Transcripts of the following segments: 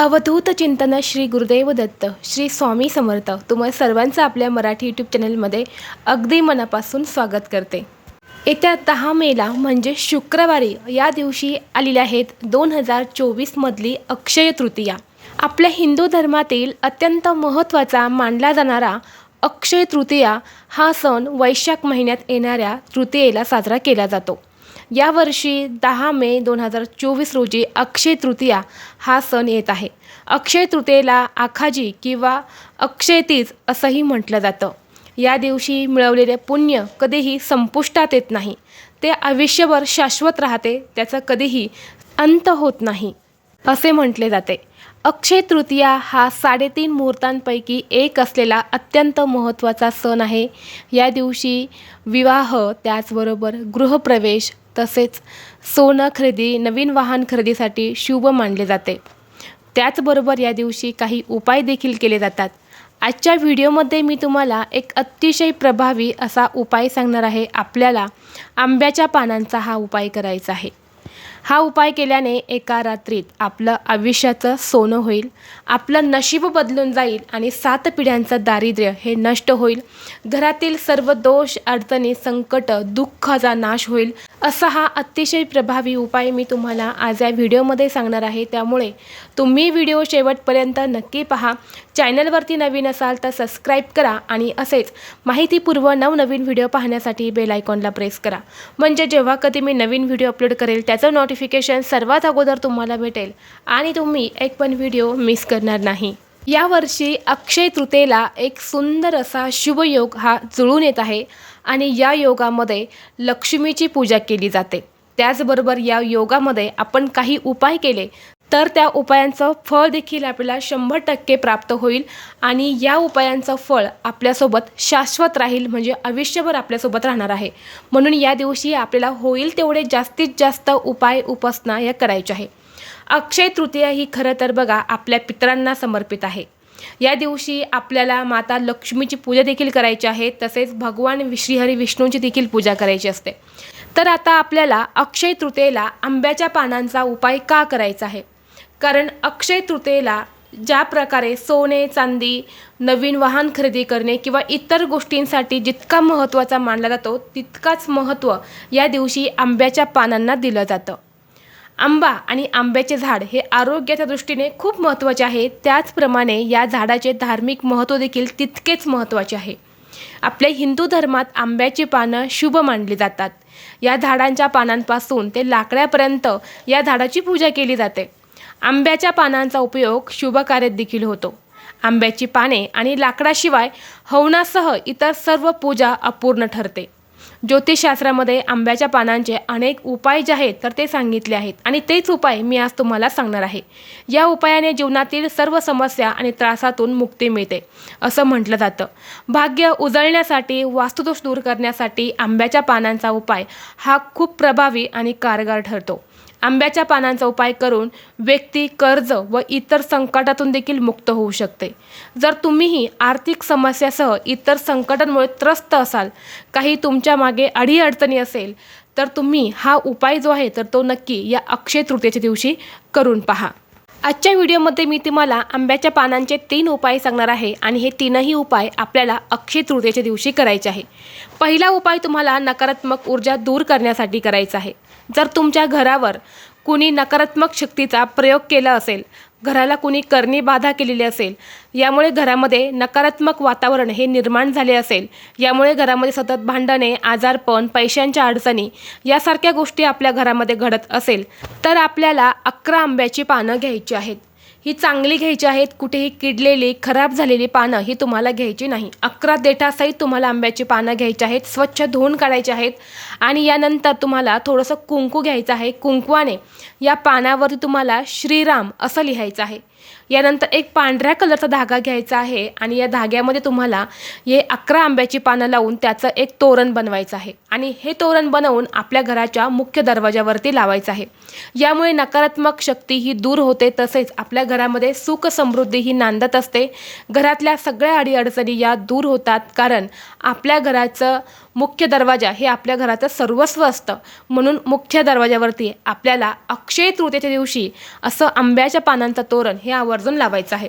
अवधूत चिंतन श्री गुरुदेव दत्त श्री स्वामी समर्थ तुम्हा सर्वांचं आपल्या मराठी यूट्यूब चॅनलमध्ये अगदी मनापासून स्वागत करते. येत्या दहा मेला म्हणजे शुक्रवारी या दिवशी आलेल्या आहेत दोन हजार चोवीसमधली अक्षय तृतीया. आपल्या हिंदू धर्मातील अत्यंत महत्त्वाचा मानला जाणारा अक्षय तृतीया हा सण वैशाख महिन्यात येणाऱ्या तृतीयेला साजरा केला जातो. यावर्षी दहा मे दोन हजार चोवीस रोजी अक्षय तृतीया हा सण येत आहे. अक्षय तृतीयेला आखाजी किंवा अक्षय तीज असंही म्हटलं जातं. या दिवशी मिळवलेले पुण्य कधीही संपुष्टात येत नाही. ते आयुष्यभर शाश्वत राहते त्याचा कधीही अंत होत नाही असे म्हटले जाते. अक्षय तृतीया हा साडेतीन मुहूर्तांपैकी एक असलेला अत्यंत महत्त्वाचा सण आहे. या दिवशी विवाह त्याचबरोबर गृहप्रवेश तसेच सोनं खरेदी नवीन वाहन खरेदीसाठी शुभ मानले जाते. त्याचबरोबर या दिवशी काही उपाय देखील केले जातात. आजच्या व्हिडिओमध्ये मी तुम्हाला एक अतिशय प्रभावी असा उपाय सांगणार आहे. आपल्याला आंब्याच्या पानांचा हा उपाय करायचा आहे. हा उपाय केल्याने एका रात्रीत आपलं आयुष्याचं सोनं होईल आपलं नशीब बदलून जाईल आणि सात पिढ्यांचं दारिद्र्य हे नष्ट होईल. घरातील सर्व दोष अडचणी संकट दुःखाचा नाश होईल असा हा अतिशय प्रभावी उपाय मी तुम्हाला आज या व्हिडिओमध्ये सांगणार आहे. त्यामुळे तुम्ही व्हिडिओ शेवटपर्यंत नक्की पहा. चॅनलवरती नवीन असाल तर सबस्क्राईब करा आणि असेच माहितीपूर्व नवनवीन व्हिडिओ पाहण्यासाठी बेल आयकॉनला प्रेस करा. म्हणजे जेव्हा कधी मी नवीन व्हिडिओ अपलोड करेल त्याचं नोटिफिकेशन सर्वात अगोदर तुम्हाला भेटेल. आणि तुम्ही एक पण व्हिडिओ मिस करणार नाही. यावर्षी अक्षय तृतीयेला एक सुंदर असा शुभयोग हा जुळून येत आहे आणि या योगामध्ये लक्ष्मीची पूजा केली जाते. त्याचबरोबर या योगामध्ये आपण काही उपाय केले तर त्या उपायांचं फळ देखील आपल्याला शंभर टक्के प्राप्त होईल आणि या उपायांचं फळ आपल्यासोबत शाश्वत राहील म्हणजे आयुष्यभर आपल्यासोबत राहणार आहे. म्हणून या दिवशी आपल्याला होईल तेवढे जास्तीत जास्त उपाय उपासना या करायच्या आहे. अक्षय तृतीया ही खरं तर बघा आपल्या पितरांना समर्पित आहे. या दिवशी आपल्याला माता लक्ष्मीची पूजा देखील करायची आहे तसेच भगवान श्रीहरी विष्णूंची देखील पूजा करायची असते. तर आता आपल्याला अक्षय तृतीयेला आंब्याच्या पानांचा उपाय का करायचा आहे? कारण अक्षय तृतीयेला ज्या प्रकारे सोने चांदी नवीन वाहन खरेदी करणे किंवा इतर गोष्टींसाठी जितका महत्त्वाचा मानला जातो तितकाच महत्त्व या दिवशी आंब्याच्या पानांना दिलं जातं. आंबा आणि आंब्याचे झाड हे आरोग्याच्या दृष्टीने खूप महत्त्वाचे आहे. त्याचप्रमाणे या झाडाचे धार्मिक महत्त्व देखील तितकेच महत्त्वाचे आहे. आपल्या हिंदू धर्मात आंब्याची पानं शुभ मानली जातात. या झाडांच्या पानांपासून ते लाकड्यापर्यंत या झाडाची पूजा केली जाते. आंब्याच्या पानांचा उपयोग शुभकार्यात देखील होतो. आंब्याची पाने आणि लाकडाशिवाय हवनासह इतर सर्व पूजा अपूर्ण ठरते. ज्योतिषशास्त्रामध्ये आंब्याच्या पानांचे अनेक उपाय जे आहेत तर ते सांगितले आहेत. आणि तेच उपाय मी आज तुम्हाला सांगणार आहे. या उपायाने जीवनातील सर्व समस्या आणि त्रासातून मुक्ती मिळते असं म्हटलं जातं. भाग्य उजळण्यासाठी वास्तुदोष दूर करण्यासाठी आंब्याच्या पानांचा उपाय हा खूप प्रभावी आणि कारगर ठरतो. आंब्याच्या पानांचा उपाय करून व्यक्ती कर्ज व इतर संकटातून देखील मुक्त होऊ शकते. जर तुम्हीही आर्थिक समस्यासह इतर संकटांमुळे त्रस्त असाल काही तुमच्या मागे अडीअडचणी असेल तर तुम्ही हा उपाय जो आहे तर तो नक्की या अक्षय तृतीयेच्या दिवशी करून पहा. आजच्या व्हिडिओमध्ये मी तुम्हाला आंब्याच्या पानांचे तीन उपाय सांगणार आहे आणि हे तीनही उपाय आपल्याला अक्षय तृतीयेच्या दिवशी करायचे आहे. पहिला उपाय तुम्हाला नकारात्मक ऊर्जा दूर करण्यासाठी करायचा आहे. जर तुमच्या घरावर कुणी नकारात्मक शक्तीचा प्रयोग केला असेल घराला कुणी करणी बाधा केलेली असेल यामुळे घरामध्ये नकारात्मक वातावरण हे निर्माण झाले असेल यामुळे घरामध्ये सतत भांडणे आजारपण पैशांच्या अडचणी यासारख्या गोष्टी आपल्या घरामध्ये घडत असेल तर आपल्याला अकरा आंब्याची पानं घ्यायची आहेत. ही चांगली घ्यायची आहेत कुठेही किडलेली खराब झालेली पानं ही तुम्हाला घ्यायची नाही. अकरा देठासहित तुम्हाला आंब्याची पानं घ्यायची आहेत स्वच्छ धुवून काढायची आहेत. आणि यानंतर तुम्हाला थोडंसं कुंकू घ्यायचं आहे. कुंकवाने या पानावरती तुम्हाला श्रीराम असं लिहायचं आहे. यानंतर एक पांढऱ्या कलरचा धागा घ्यायचा आहे आणि या धाग्यामध्ये तुम्हाला हे अकरा आंब्याची पानं लावून त्याचं एक तोरण बनवायचं आहे. आणि हे तोरण बनवून आपल्या घराच्या मुख्य दरवाजावरती लावायचं आहे. यामुळे नकारात्मक शक्ती ही दूर होते तसेच आपल्या आपल्या घरामध्ये सुख समृद्धी ही नांदत असते. घरातल्या सगळ्या अडीअडचणी या दूर होतात कारण आपल्या घराचं मुख्य दरवाजा हे आपल्या घराचं सर्वस्व असतं. म्हणून मुख्य दरवाजावरती आपल्याला अक्षय तृतीयेच्या दिवशी असं आंब्याच्या पानांचं तोरण हे आवर्जून लावायचं आहे.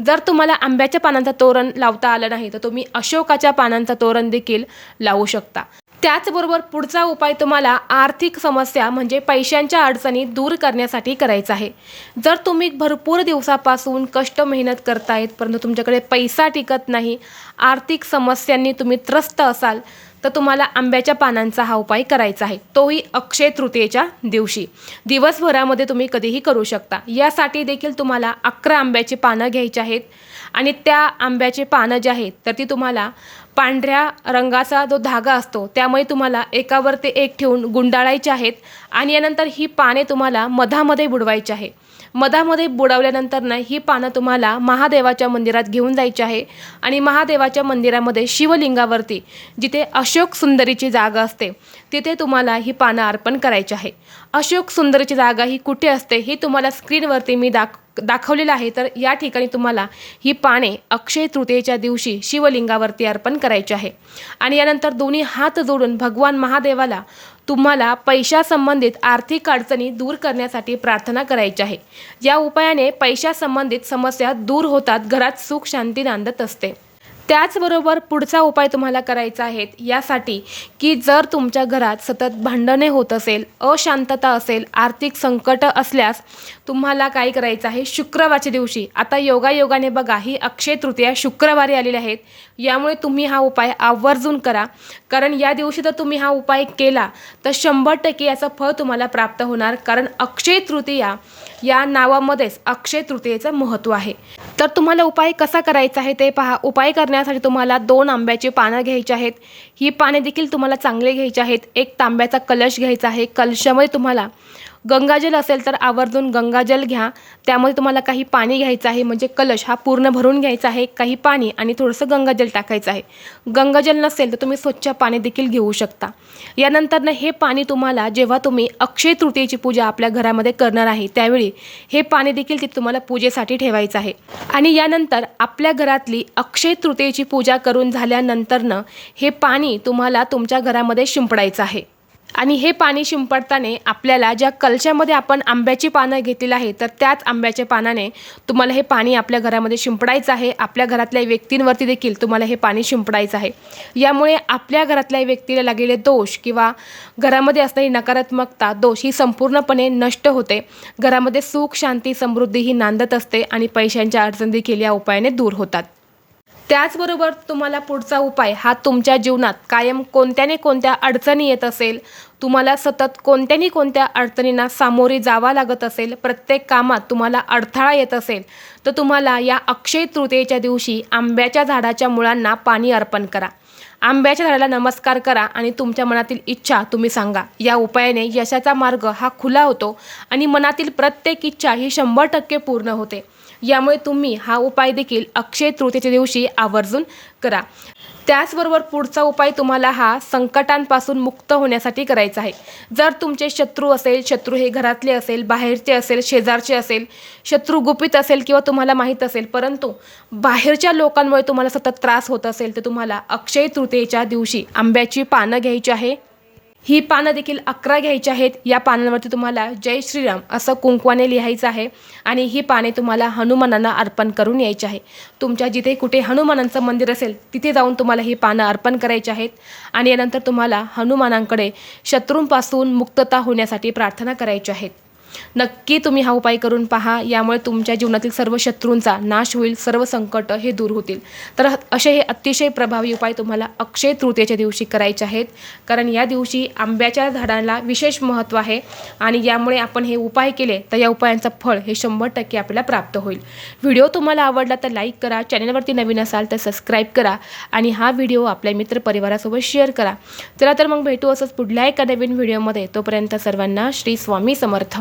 जर तुम्हाला आंब्याच्या पानांचं तोरण लावता आलं नाही तर तुम्ही अशोकाच्या पानांचं तोरण देखील लावू शकता. त्याचबरोबर पुढचा उपाय तुम्हाला आर्थिक समस्या म्हणजे पैशांच्या अडचणी दूर करण्यासाठी करायचा आहे. जर तुम्ही भरपूर दिवसापासून कष्ट मेहनत करतायत परंतु तुमच्याकडे पैसा टिकत नाही आर्थिक समस्यांनी तुम्ही त्रस्त असाल तर तुम्हाला आंब्याच्या पानांचा हा उपाय करायचा आहे. तोही अक्षय तृतीयेच्या दिवशी. दिवसभरामध्ये तुम्ही कधीही करू शकता. यासाठी देखील तुम्हाला अकरा आंब्याची पानं घ्यायची आहेत. आणि त्या आंब्याचे पानं जे आहेत तर ती तुम्हाला पांढऱ्या रंगाचा जो धागा असतो त्यामुळे तुम्हाला एकावर ते एक ठेवून गुंडाळायचे आहेत. आणि यानंतर ही पाने तुम्हाला मधामध्ये बुडवायची आहे मधामध्ये बुडवल्यानंतर ना ही पानं तुम्हाला महादेवाच्या मंदिरात घेऊन जायची आहे. आणि महादेवाच्या मंदिरामध्ये शिवलिंगावरती जिथे अशोक सुंदरीची जागा असते तिथे तुम्हाला ही पानं अर्पण करायची आहे. अशोक सुंदरीची जागा ही कुठे असते ही तुम्हाला स्क्रीनवरती मी दाख दाखवलेलं आहे तर या ठिकाणी तुम्हाला ही पाने अक्षय तृतीयेच्या दिवशी शिवलिंगावरती अर्पण करायची आहे. आणि यानंतर दोन्ही हात जोडून भगवान महादेवाला तुम्हाला पैशासंबंधित आर्थिक अडचणी दूर करण्यासाठी प्रार्थना करायची आहे. या उपायाने पैशासंबंधित समस्या दूर होतात घरात सुख शांती नांदत असते. त्याचबरोबर पुढचा उपाय तुम्हाला करायचा आहे यासाठी की जर तुमच्या घरात सतत भांडणे होत असेल अशांतता असेल आर्थिक संकट असल्यास तुम्हाला काय करायचं आहे? शुक्रवारच्या दिवशी. आता योगायोगाने बघा ही अक्षय तृतीया शुक्रवारी आलेली आहेत. यामुळे तुम्ही हा उपाय आवर्जून करा. कारण या दिवशी जर तुम्ही हा उपाय केला तर शंभर टक्के याचं फळ तुम्हाला प्राप्त होणार. कारण अक्षय तृतीया या नावामध्येच अक्षय तृतीयेचं महत्त्व आहे. तर तुम्हाला उपाय कसा करायचा आहे ते पहा. उपाय करण्यासाठी तुम्हाला दोन आंब्याची पानं घ्यायची आहेत. ही पाने देखील तुम्हाला चांगले घ्यायची आहेत. एक तांब्याचा कलश घ्यायचा आहे. कलशामध्ये तुम्हाला गंगाजल असेल तर आवर्जून गंगाजल घ्या. त्यामध्ये तुम्हाला काही पाणी घ्यायचं आहे म्हणजे कलश हा पूर्ण भरून घ्यायचा आहे काही पाणी आणि थोडंसं गंगाजल टाकायचं आहे. गंगाजल नसेल तर तुम्ही स्वच्छ पाणी देखील घेऊ शकता. यानंतरनं हे पाणी तुम्हाला जेव्हा तुम्ही अक्षय तृतीयेची पूजा आपल्या घरामध्ये करणार आहे त्यावेळी हे पाणी देखील ते तुम्हाला पूजेसाठी ठेवायचं आहे. आणि यानंतर आपल्या घरातली अक्षय तृतीयेची पूजा करून झाल्यानंतरनं हे पाणी तुम्हाला तुमच्या घरामध्ये शिंपडायचं आहे. आणि हे पाणी शिंपडताना आपल्याला ज्या कलशामध्ये आपण आंब्याची पानं घेतलेली आहे तर त्याच आंब्याच्या पानाने तुम्हाला हे पाणी आपल्या घरामध्ये शिंपडायचं आहे. आपल्या घरातल्या व्यक्तींवरती देखील तुम्हाला हे पाणी शिंपडायचं आहे. यामुळे आपल्या घरातल्या व्यक्तीला लागलेले दोष किंवा घरामध्ये असणारी नकारात्मकता दोष ही संपूर्णपणे नष्ट होते. घरामध्ये सुख शांती समृद्धी ही नांदत असते आणि पैशांच्या अडचणी देखील या उपायाने दूर होतात. त्याचबरोबर तुम्हाला पुढचा उपाय हा तुमच्या जीवनात कायम कोणत्याने कोणत्या अडचणी येत असेल तुम्हाला सतत कोणत्यानी कोणत्या अडचणींना सामोरे जावा लागत असेल प्रत्येक कामात तुम्हाला अडथळा येत असेल तर तुम्हाला या अक्षय तृतीयेच्या दिवशी आंब्याच्या झाडाच्या मुळांना पाणी अर्पण करा. आंब्याच्या झाडाला नमस्कार करा आणि तुमच्या मनातील इच्छा तुम्ही सांगा. या उपायाने यशाचा मार्ग हा खुला होतो आणि मनातील प्रत्येक इच्छा ही शंभर टक्के पूर्ण होते. यामुळे तुम्ही हा उपाय देखील अक्षय तृतीयेच्या दिवशी आवर्जून करा. त्याचबरोबर पुढचा उपाय तुम्हाला हा संकटांपासून मुक्त होण्यासाठी करायचा आहे. जर तुमचे शत्रू असेल शत्रू हे घरातले असेल बाहेरचे असेल शेजारचे असेल शत्रू गुपित असेल किंवा तुम्हाला माहीत असेल परंतु बाहेरच्या लोकांमुळे तुम्हाला सतत त्रास होत असेल तर तुम्हाला अक्षय तृतीयेच्या दिवशी आंब्याची पानं घ्यायची आहे. ही पानं देखील अकरा घ्यायची आहेत. या पानांवरती तुम्हाला जय श्रीराम असं कुंकवाने लिहायचं आहे आणि ही पाने तुम्हाला हनुमानांना अर्पण करून यायची आहे. तुमच्या जिथे कुठे हनुमानांचं मंदिर असेल तिथे जाऊन तुम्हाला ही पानं अर्पण करायची आहेत आणि यानंतर तुम्हाला हनुमानांकडे शत्रूंपासून मुक्तता होण्यासाठी प्रार्थना करायची आहेत. नक्की तुम्ही हा उपाय करून पहा. यामुळे तुमच्या जीवनातील सर्व शत्रूंचा नाश होईल सर्व संकट हे दूर होतील. तर असे हे अतिशय प्रभावी उपाय तुम्हाला अक्षय तृतीयेच्या दिवशी करायचे आहेत. कारण या दिवशी आंब्याच्या झाडाला विशेष महत्त्व आहे आणि यामुळे आपण हे उपाय केले तर या उपायांचं फळ हे शंभर टक्के आपल्याला प्राप्त होईल. व्हिडिओ तुम्हाला आवडला तर लाईक करा चॅनलवरती नवीन असाल तर सबस्क्राईब करा आणि हा व्हिडिओ आपल्या मित्रपरिवारासोबत शेअर करा. चला तर मग भेटू असंच पुढल्या एका नवीन व्हिडिओमध्ये. तोपर्यंत सर्वांना श्री स्वामी समर्थ.